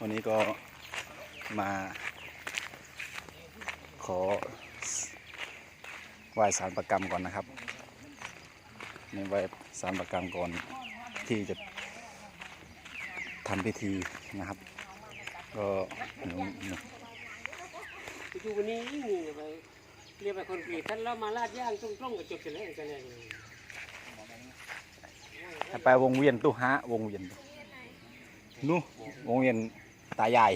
วันนี้ก็มาขอไหว้สารประกรรมก่อนนะครับในไหว้สารประกรรมก่อนที่จะทำพิธีนะครับ ก็หนูหนูอยู่วันนี้นี่ไปเรียกไปคนกรีดท่านเรามาลาดย่างตรงๆกับจบเสร็จแล้วกันเลยให้ไปวงเวียนตู้ฮะวงเวียนนู่วงเวียน ตายาย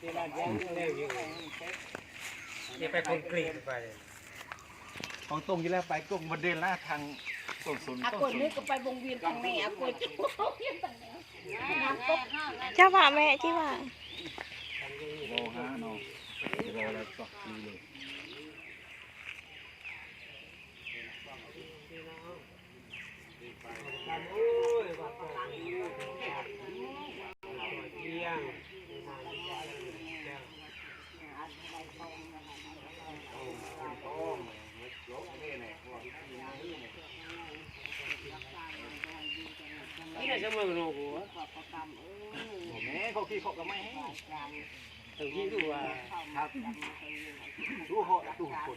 ที่ลาดย่างแล้วอยู่เรียกไปคนกรีดไปของตรงยี่แล้วไปกงมาเดินล่าทางต้นสนอากดนึกก็ไปวงเวียนทางนี้อากดจะวงเวียนทางนี้เจ้าว่าแม่ที่ว่า โลฮะเนาะโลแล้วก็ดีเลยโอ้ยวัดเลี้ยง นี่น่าจะมาโนบัวแม่เขาขี้เขาก็ไม่ให้ถึงที่ดูว่าครับดูเขาดูกด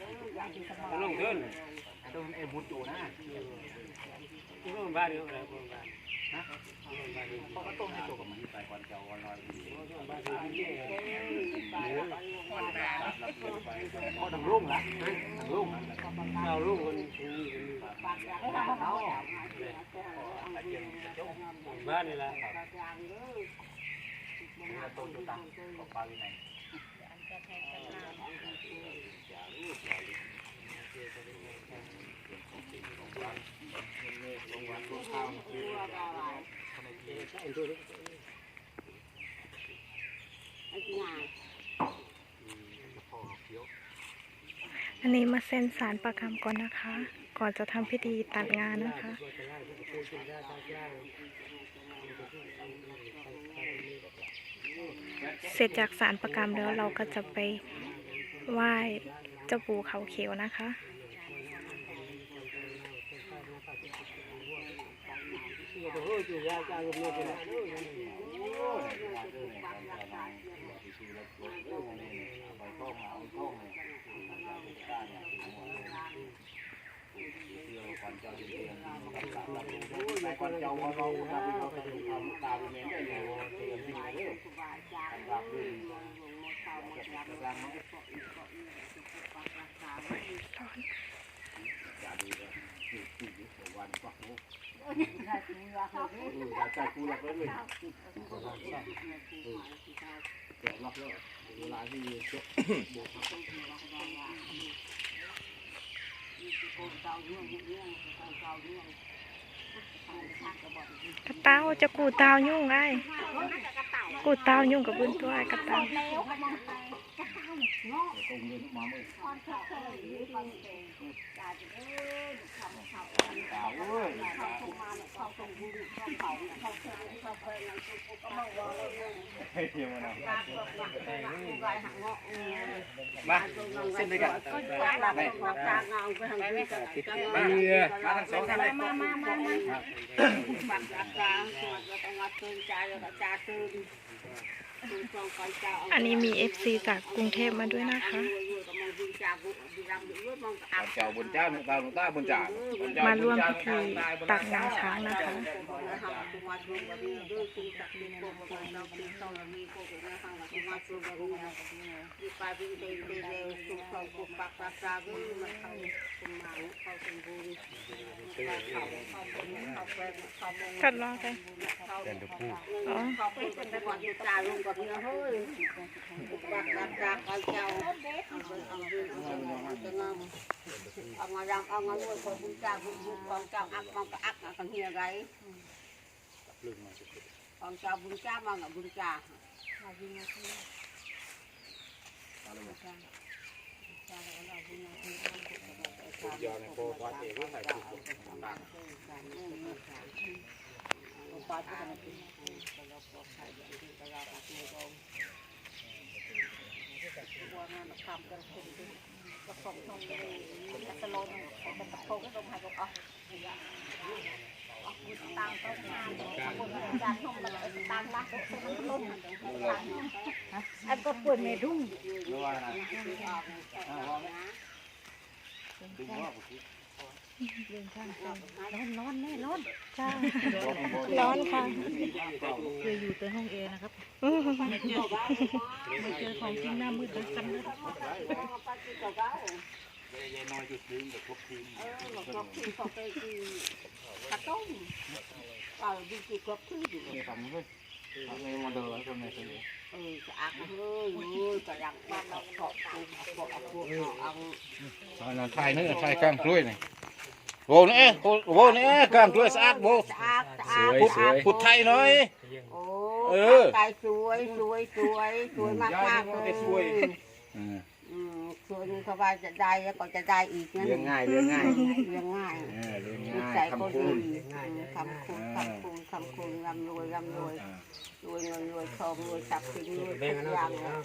ตลงเดินต้นเอบุจูนะ ที่บ้านบ้านนี่อะไรบ้านบ้านนะบ้านนี่เขาก็ต้มให้ตัวกับมันไปวันเจ้าวันลอยดีบ้านนี่เขาดังรุ่งละดังรุ่งเราลูกคนนี้คนนี้บ้านนี่แหละต้นจุตังเขาปลาวินัย อันนี้มาเซ็นสารประกรรมก่อนนะคะ ก่อนจะทำพิธีตัดงานนะคะเสร็จจากสารประกรรมแล้วเราก็จะไปไหว้เจ้าปู่เขาเขียวนะคะ โอ้ ยจู่ยาจ้างเงินไปแล้วไปก่อนเจ้าวันเราเราไปดูทำตาเป็นเมนได้เลยเตรียมดีเลยรับด้วยใจกูหลับเลยเลยเดี๋ยวล็อกแล้วเวลาที่จบกระเต้าจะกูเต้ายุ่งไอ้กูเต้ายุ่งกับบุญตัวไอ้กระเต้าตรงเงินมาเมื่อตา มาเส้นด้วยกันมาเรือมาทั้งสองท่านเลยมามามามาปักหลักกลางสวดแล้วก็วัดตื่นใจแล้วก็จาตื่นตื่นอันนี้มี FC จากกรุงเทพมาด้วยนะคะเจ้าบนเจ้าหนุ่มาหนุ่มตาบนจ่ามาร่วมพิธีตัดงาช้างนะคะกัดรอกันอ๋อเป็นแต่ก่อนจ่าลงกับเนื้อเจ้าเอาไปเอาไปเอาไปงามเอามาดำเอามาด้วยคนบุญจ่าบุญบุญกองเจ้าอักมองก็อักกันเฮียไรกองเจ้าบุญจ่ามากับบุญจ่ายอในโพวัดเอกว่าใส่ถุงต่าง สโลนเป็นตะโพกก็ลงหายก็ออตังต้องงานคนจานห้องมันตังละลมอันก็ป่วดเม ดุ้งร้อนแน่ร้อนจ้าร้อนค่ะเคยอยู่แต่ห้องแอร์นะครับอืมมาเจอของจริงหน้ามืดเลยกันเลยเออหลอกกรอบที่เขาไปกินข้าวต้มเปล่าดูกี่กรอบที่อยู่เออจะอักเฮ้ยเฮ้ยกระยังบ้านเราขอบคุณบอกเอาพวกเราเอานั่นถ่ายนี่ถ่ายกล้ามกล้วยนี่ โว้นี่โว้นี่กล้ามกล้วยสะอาดโว้สะอาดสะอาดพุดพุดไทยหน่อย โอ้เออกายสวยสวยสวยสวยมากมากๆเลยอืมอืมสวยนี่เขาว่าจะได้แล้วก็จะได้อีกนะเลี้ยงง่ายเลี้ยงง่ายเลี้ยงง่ายเออเลี้ยงนิง่ายสัยก็คำดีพูดคำคูณคำคูณคำคูณร่ำรวยร่ำรวยอ่ารวยเงินรวยทองรวยทรัพย์สินรวยแบ่งทุกันกอเนาะย่างเลย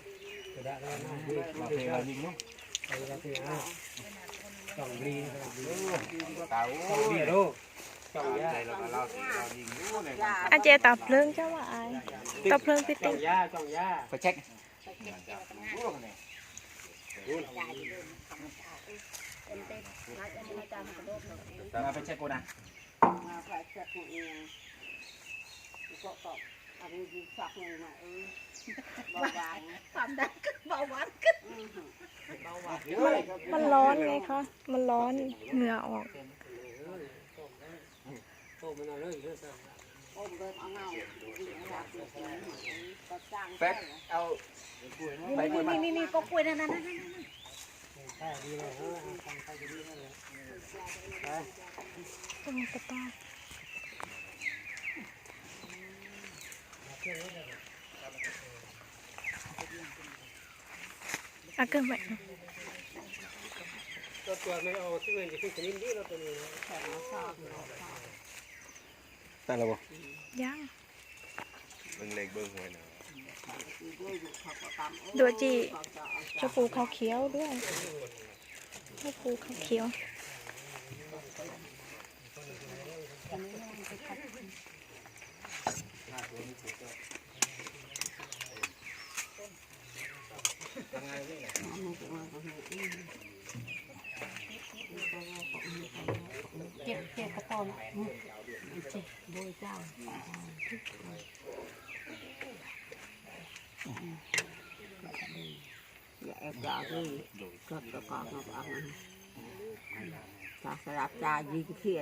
จะได้แล้วนะมา เพลงองเนาะต้องรีเต่าต้องรีดูต้องยาใจเราเราเรายิงอยู่เนี่ยอาเจตับเพลิงเจ้าว่าอตับเพลิงพี่ต้อติ๊งยาต้องยาไปเช็คมาไปเช็คกูนะมาไปเช็คตัวเองก็ตอบ อันนี้ดีสักหน่อยนะเออเบาหวานความดันขึ้นเบาหวานขึ้นอือหือเบาหวานมันร้อนไงคะ มันร้อนเหงื่อออกโตมันเอาเลยเด้อโอ้เดินเอาเงาดีนะครับดีก็จ้างแป๊กเอาไปกล้วยมานี่นี่ก็กล้วยนั่นนั่นนั่นใช่ดีเลยเออทำไปดีเลยตรงกระต่า อะเกินไปตัวตัวไม่เอาที่มันจะขึ้นชนิดนี้เราตัวนี้แต่ละบ่ยังเบิ่งเล็กเบิ่งหวยนะดูจีเจ้าปูเขาเขียวด้วยเจ้าปูเขาเขียว เก็บเก็บกระป๋องจิโดยเจ้าอย่าแอบยาด้วยก็ตะกอบมาเอามาจาสลับจายิงเที่ย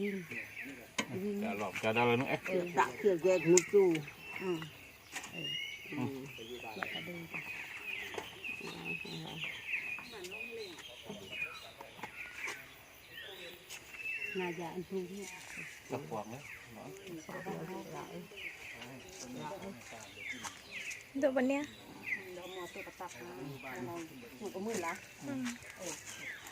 ยิง จะหลอกจะได้เลยนุ๊กเอ๊ะเออดะเที่ยแยกมุจูอืมนายาอันพูดกับพวงเลยดูวันเนี้ย เราหมอตัวกระตับนะเราถูกกับมือละอืมเอตัวกระตับสัมภาระสิ่งต่างๆเราหนักเสียแม่จะรู้เนี่ยแน่รักจะไม่ตอบเจ้าฟังราหมายเรียนมา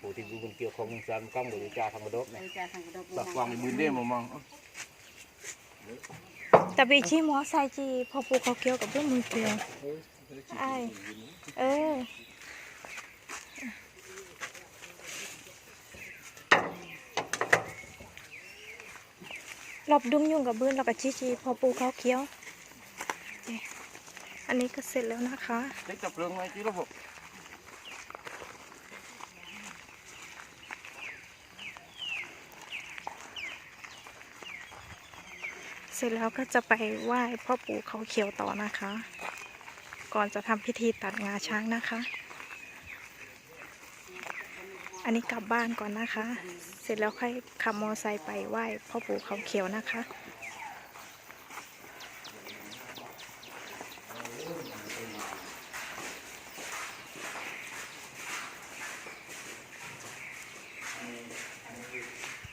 ผู้ที่รู้คนเกี่ยวของกับการกล้องหรือจ่าทางกระดกเนี่ยไปจ่าทางกระดกตักวางในมือเด้มมองแต่บีชีมอไซจีพอปูเขาเขียวกับเพื่อนมือเขียวไอเออ หลบดุ้งยุ่งกับเบื้อนแล้วก็ชี้ชีพอปูเขาเขียวเอ๊ะอันนี้ก็เสร็จแล้วนะคะเล็กจับเรื่องไว้ที่ระบบเสร็จแล้วก็จะไปไหว้พ่อปู่เขาเขียวต่อนะคะ ก่อนจะทำพิธีตัดงาช้างนะคะ อันนี้กลับบ้านก่อนนะคะ เสร็จแล้วค่อยขับมอไซค์ไปไหว้พ่อปู่เขาเขียวนะคะ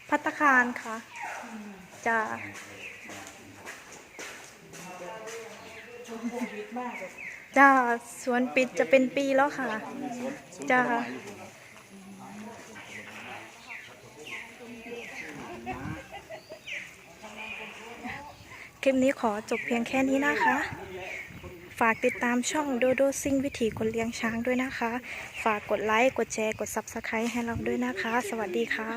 พัตตาคารค่ะจะจะสวนปิดจะเป็นปีแล้วค่ะจะ คลิปนี้ขอจบเพียงแค่นี้นะคะ ฝากติดตามช่องโดโดซิ่งวิถีคนเลี้ยงช้างด้วยนะคะ ฝากกดไลค์ กดแชร์ กด Subscribe ให้เราด้วยนะคะ สวัสดีค่ะ